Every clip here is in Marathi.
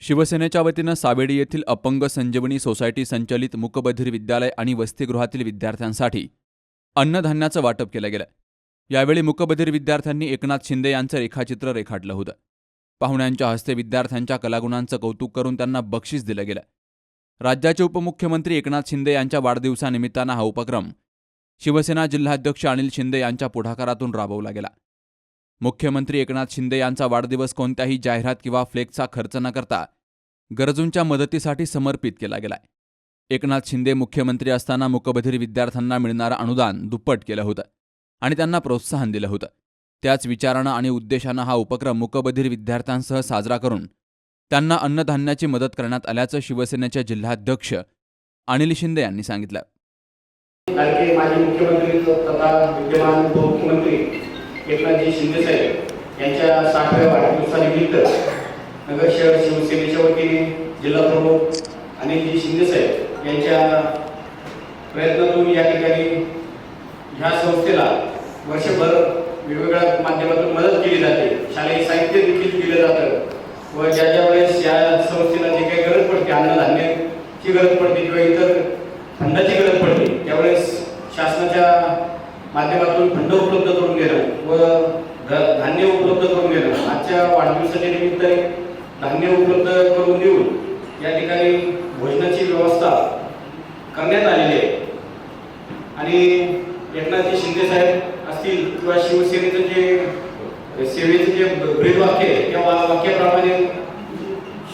शिवसेनेच्या वतीनं सावेडी येथील अपंग संजीवनी सोसायटी संचलित मुकबधीर विद्यालय आणि वसतिगृहातील विद्यार्थ्यांसाठी अन्नधान्याचं वाटप केलं गेलं. यावेळी मुकबधीर विद्यार्थ्यांनी एकनाथ शिंदे यांचं रेखाचित्र रेखाटलं होतं. पाहुण्यांच्या हस्ते विद्यार्थ्यांच्या कलागुणांचं कौतुक करून त्यांना बक्षीस दिलं गेलं. राज्याचे उपमुख्यमंत्री एकनाथ शिंदे यांच्या वाढदिवसानिमित्तानं हा उपक्रम शिवसेना जिल्हाध्यक्ष अनिल शिंदे यांच्या पुढाकारातून राबवला गेला. मुख्यमंत्री एकनाथ शिंदे यांचा वाढदिवस कोणत्याही जाहिरात किंवा फ्लेक्सचा खर्च न करता गरजूंच्या मदतीसाठी समर्पित केला गेलाय. एकनाथ शिंदे मुख्यमंत्री असताना मुकबधीर विद्यार्थ्यांना मिळणारं अनुदान दुप्पट केलं होतं आणि त्यांना प्रोत्साहन दिलं होतं. त्याच विचारानं आणि उद्देशानं हा उपक्रम मुकबधीर विद्यार्थ्यांसह साजरा करून त्यांना अन्नधान्याची मदत करण्यात आल्याचं शिवसेनेचे जिल्हाध्यक्ष अनिल शिंदे यांनी सांगितलं. लाडके माजी मुख्यमंत्री एकनाथजी शिंदेसाहेब यांच्या साठव्या वाढदिवसानिमित्त नगर शहर शिवसेनेच्या वतीने जिल्हा प्रमुख अनिलजी शिंदेसाहेब यांच्या प्रयत्नातून या ठिकाणी ह्या संस्थेला वर्षभर वेगवेगळ्या माध्यमातून मदत केली जाते. शालेय साहित्य देखील दिलं जातं व ज्या ज्या वेळेस या संस्थेला जे काही गरज पडते अन्नधान्याची गरज पडते किंवा इतर फंडाची गरज पडते त्यावेळेस शासनाच्या माध्यमातून फंड उपलब्ध करून देणं व ध- धान्य उपलब्ध करून देणं आजच्या वाढदिवसाच्या निमित्ताने धान्य उपलब्ध करून देऊन या ठिकाणी भोजनाची व्यवस्था करण्यात आलेली आहे. आणि एकनाथजी शिंदे साहेब असतील किंवा शिवसेनेचं जे सेवेचं जे ब्रीदवाक्य आहे त्या वाक्याप्रमाणे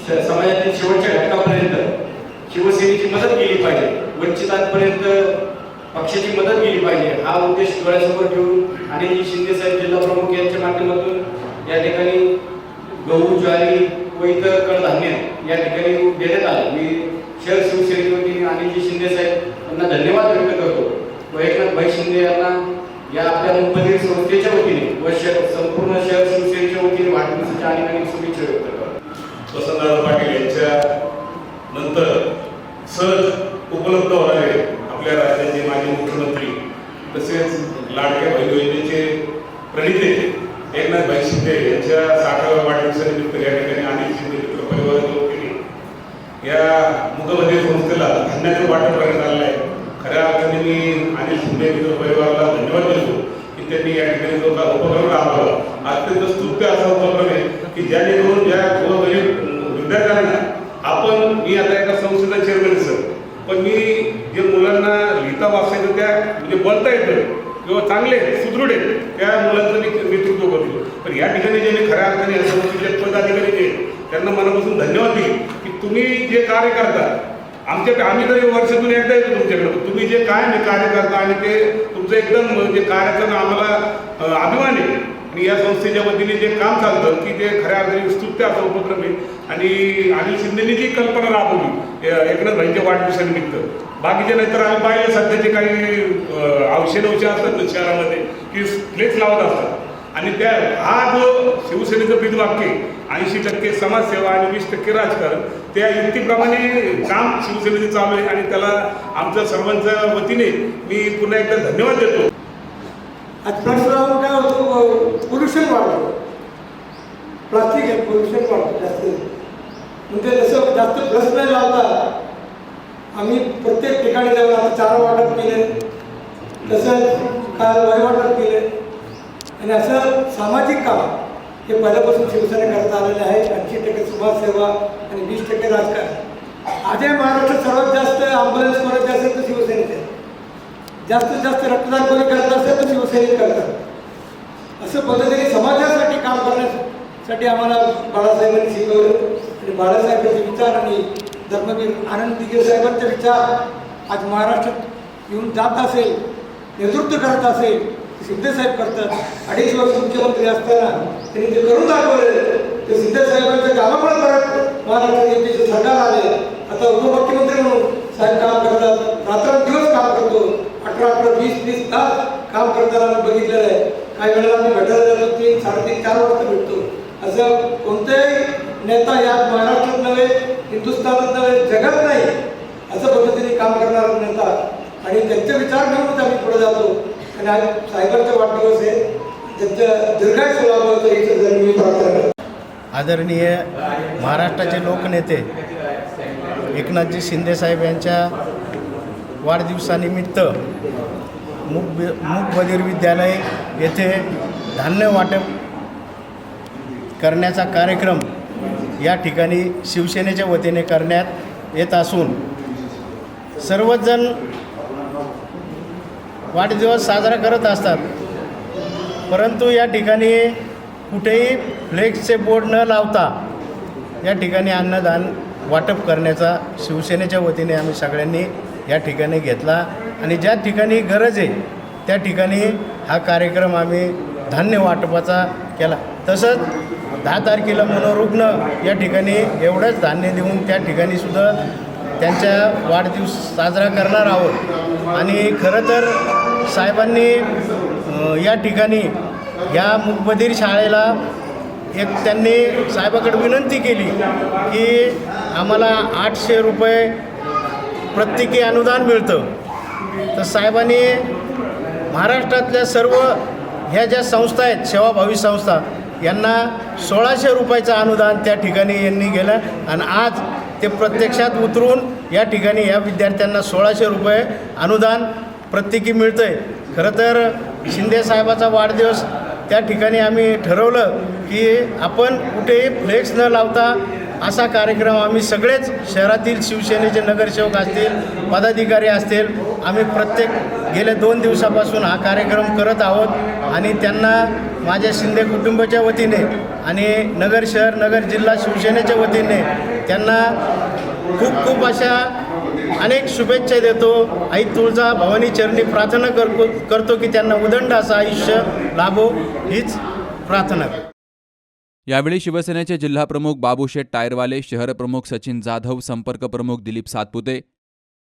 समाजातील शेवटच्या घटकापर्यंत शिवसेनेची मदत केली पाहिजे वंचितांपर्यंत पक्षाची मदत केली पाहिजे हा उद्देश डोळ्यासमोर ठेवून आणि शिंदे साहेब जिल्हा प्रमुख यांच्या माध्यमातून या ठिकाणी गहू ज्वारी व इतर कडधान्य या ठिकाणी देण्यात आलं. मी शहर शिवसेनेच्या वतीने अनिलजी शिंदे साहेब यांना धन्यवाद व्यक्त करतो. व एकनाथ भाई शिंदे यांना या आपल्या मुंबई संस्थेच्या वतीने व शहर संपूर्ण शहर शिवसेनेच्या वतीने वाढदिवसाच्या अनेक अनेक शुभेच्छा व्यक्त करतो वसंतदादा पाटील यांच्या नंतर सहज उपलब्ध होणारे आपल्या राज्याचे माजी मुख्यमंत्री तसेच लाडक्या बहिणी योजनेचे प्रणिते एकनाथ भाई शिंदे यांच्या साठाव्या तर या ठिकाणी अनिल शिंदे मित्र परिवाराच्या वतीने या मुखबधीर संस्थेला धान्याचं वाटप करण्यात आलेलं आहे. खऱ्या अर्थाने मी अनिल शिंदे मित्र परिवाराला धन्यवाद देतो की त्यांनी या ठिकाणी जो का उपक्रम राबवला अत्यंत स्तुत्य असा उपक्रम आहे की जेणेकरून ज्या गोरगरीब म्हणजे विद्यार्थ्यांना आपण मी आता एका संस्थेचा चेअरमॅन सर पण मी जे मुलांना लिहिता वाचायचं त्या म्हणजे बोलता येतं किंवा चांगले सुदृढ आहेत त्या मुलांचं मी नेतृत्व करतो पण या ठिकाणी जे मी खऱ्या अर्थाने पदाधिकारी जे त्यांना मनापासून धन्यवाद देईल की तुम्ही जे कार्य करता आमच्या आम्ही तरी वर्षातून एकदा येतो तुमच्याकडे तुम्ही जे काय कार्य करता आणि ते तुमचं एकदम म्हणजे कार्याचा आम्हाला अभिमान आहे आणि या संस्थेच्या वतीने जे काम चालतं की ते खऱ्या अर्थाने स्तुत्य असा उपक्रम आहे. आणि अनिल शिंदेनी जी कल्पना राबवली एकनाथ भाईच्या वाढदिवसानिमित्त. बाकीचे नाहीतर आम्ही पाहिले सध्याचे काही औषध औषध असतात शहरामध्ये की फ्लेक्स लावत असतात. आणि त्या हा जो शिवसेनेचं ब्रीदवाक्य ऐंशी टक्के समाजसेवा आणि वीस टक्के राजकारण त्या युक्तीप्रमाणे काम शिवसेनेचं चालू आहे. आणि त्याला आमच्या सर्वांच्या वतीने मी पुन्हा एकदा धन्यवाद देतो. आज प्लास्टर लावून काय होतं पोल्युशन वाढतं. प्लास्टिक आहे पोल्युशन वाढतं जास्त. म्हणजे जसं जास्त प्लस नाही लावता आम्ही प्रत्येक ठिकाणी जाऊन आता चारा वाटप केले तसंच काल वय वाटप केले. आणि असं सामाजिक काम हे पहिल्यापासून शिवसेना करता आलेलं आहे. ऐंशी टक्के समाजसेवा आणि वीस टक्के राजकारण. आज या महाराष्ट्रात सर्वात जास्त ॲम्ब्युलन्स परत जास्त तर शिवसेनेचे. जास्तीत जास्त रक्तदान कोणी करत असेल तर शिवसैनिक करतात. असं पद्धतीने समाजासाठी काम करण्यासाठी आम्हाला बाळासाहेबांनी शिकवलं आणि बाळासाहेबांचे विचार आणि धर्मवीर आनंद दिगे साहेबांचे विचार आज महाराष्ट्रात येऊन जात असेल नेतृत्व करत असेल सिद्धेसाहेब करतात. अडीच वर्ष मुख्यमंत्री असताना त्यांनी ते करून दाखवलं ते सिद्धेसाहेबांच्या कामामुळे परत महाराष्ट्रात सरकार आले. आता उपमुख्यमंत्री म्हणून साहेब काम करतात रात्रंदिवस काम करतो अठरा अठरा का? काम करताना आम्ही बघितलेलं आहे? काही वेळेला आम्ही भेटायला जातो तीन साडेतीन चार वाजता भेटतो. असं कोणताही नेता या महाराष्ट्रात नव्हे हिंदुस्थानात नव्हे जगात नाही असं पद्धतीने काम करणारा नेता आणि त्यांचे विचार घेऊनच आम्ही पुढे जातो. आणि आज साहेबांचा वाढदिवस आहे. त्यांचं दीर्घायुष्य लाभावं ही सगळं मी प्रार्थना. आदरणीय महाराष्ट्राचे लोकनेते एकनाथजी शिंदेसाहेब यांच्या वाढदिवसानिमित्त मूक मूक बधीर विद्यालय येथे धान्य वाटप करण्याचा कार्यक्रम या ठिकाणी शिवसेनेच्या वतीने करण्यात येत असून सर्वजण वाढदिवस साजरा करत असतात. परंतु या ठिकाणी कुठेही फ्लेक्सचे बोर्ड न लावता या ठिकाणी अन्नदान वाटप करण्याचा शिवसेनेच्या वतीने आम्ही सगळ्यांनी या ठिकाणी घेतला. आणि ज्या ठिकाणी गरज आहे त्या ठिकाणी हा कार्यक्रम आम्ही धान्य वाटपाचा केला. तसंच दहा तारखेला मनोरुग्ण या ठिकाणी एवढंच धान्य देऊन त्या ठिकाणी सुद्धा त्यांच्या वाढदिवस साजरा करणार आहोत. आणि खरं तर साहेबांनी या ठिकाणी या मुकबधीर शाळेला एक त्यांनी साहेबाकडे विनंती केली की आम्हाला आठशे रुपये प्रत्येकी अनुदान मिळतं. तर साहेबांनी महाराष्ट्रातल्या सर्व ह्या ज्या संस्था आहेत सेवाभावी संस्था यांना सोळाशे रुपयाचं अनुदान त्या ठिकाणी यांनी गेलं आणि आज ते प्रत्यक्षात उतरून या ठिकाणी या विद्यार्थ्यांना सोळाशे रुपये अनुदान प्रत्येकी मिळतं आहे खरं तर शिंदे साहेबाचा वाढदिवस त्या ठिकाणी आम्ही ठरवलं की आपण कुठेही फ्लेक्स न लावता असा कार्यक्रम आम्ही सगळेच शहरातील शिवसेनेचे नगरसेवक असतील पदाधिकारी असतील आम्ही प्रत्येक गेल्या दोन दिवसापासून हा कार्यक्रम करत आहोत आणि त्यांना माझ्या शिंदे कुटुंबाच्या वतीने आणि नगर शहर नगर जिल्हा शिवसेनेच्या वतीने त्यांना खूप खूप अशा अनेक शुभेच्छा देतो. आई तुळजा भवानी चरणी प्रार्थना करतो करतो की त्यांना उदंड असं आयुष्य लाभो हीच प्रार्थना. यावेळी शिवसेनेचे जिल्हाप्रमुख बाबूशेठ टायरवाले शहरप्रमुख सचिन जाधव संपर्क प्रमुख दिलीप सातपुते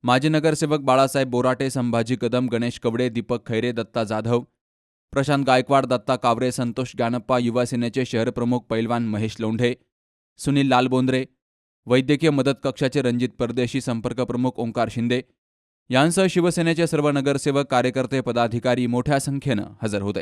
माजी नगरसेवक बाळासाहेब बोराटे संभाजी कदम गणेश कवडे दीपक खैरे दत्ता जाधव प्रशांत गायकवाड दत्ता कावरे संतोष ज्ञानप्पा युवासेनेचे शहरप्रमुख पैलवान महेश लोंढे सुनील लालबोंद्रे वैद्यकीय मदत कक्षाचे रणजित परदेशी संपर्क प्रमुख ओंकार शिंदे यांसह शिवसेनेचे सर्व नगरसेवक कार्यकर्ते पदाधिकारी मोठ्या संख्येनं हजर होते.